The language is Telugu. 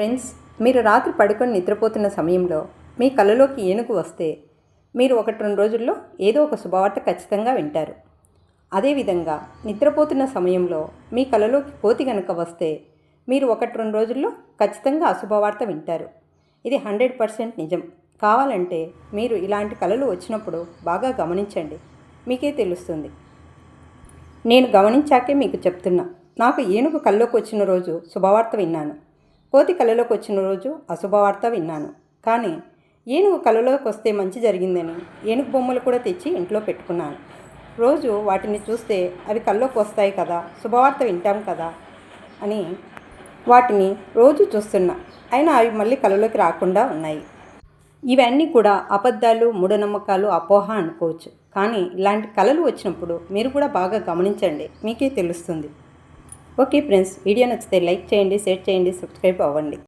ఫ్రెండ్స్ మీరు రాత్రి పడుకొని నిద్రపోతున్న సమయంలో మీ కళ్ళలోకి ఏనుగు వస్తే మీరు ఒకటి రెండు రోజుల్లో ఏదో ఒక శుభవార్త ఖచ్చితంగా వింటారు. అదేవిధంగా నిద్రపోతున్న సమయంలో మీ కళ్ళలోకి కోతి కనుక వస్తే మీరు ఒకటి రెండు రోజుల్లో ఖచ్చితంగా అశుభవార్త వింటారు. ఇది హండ్రెడ్ పర్సెంట్ నిజం. కావాలంటే మీరు ఇలాంటి కళలు వచ్చినప్పుడు బాగా గమనించండి. మీకే తెలుస్తుంది. నేను గమనించాకే మీకు చెప్తున్నా. నాకు ఏనుగు కళ్ళలోకి వచ్చిన రోజు శుభవార్త విన్నాను. కోతి కళలోకి వచ్చిన రోజు అశుభవార్త విన్నాను. కానీ ఏనుగు కళలోకి వస్తే మంచి జరిగిందని ఏనుగు బొమ్మలు కూడా తెచ్చి ఇంట్లో పెట్టుకున్నాను. రోజు వాటిని చూస్తే అవి కళ్ళలోకి వస్తాయి కదా శుభవార్త వింటాం కదా అని వాటిని రోజు చూస్తున్నా. అయినా అవి మళ్ళీ కళ్ళలోకి రాకుండా ఉన్నాయి. ఇవన్నీ కూడా అబద్ధాలు మూఢనమ్మకాలు అపోహ అనుకోవచ్చు. కానీ ఇలాంటి కళలు వచ్చినప్పుడు మీరు కూడా బాగా గమనించండి. మీకే తెలుస్తుంది. ఓకే ఫ్రెండ్స్ వీడియో నచ్చితే లైక్ చేయండి షేర్ చేయండి సబ్స్క్రైబ్ అవ్వండి.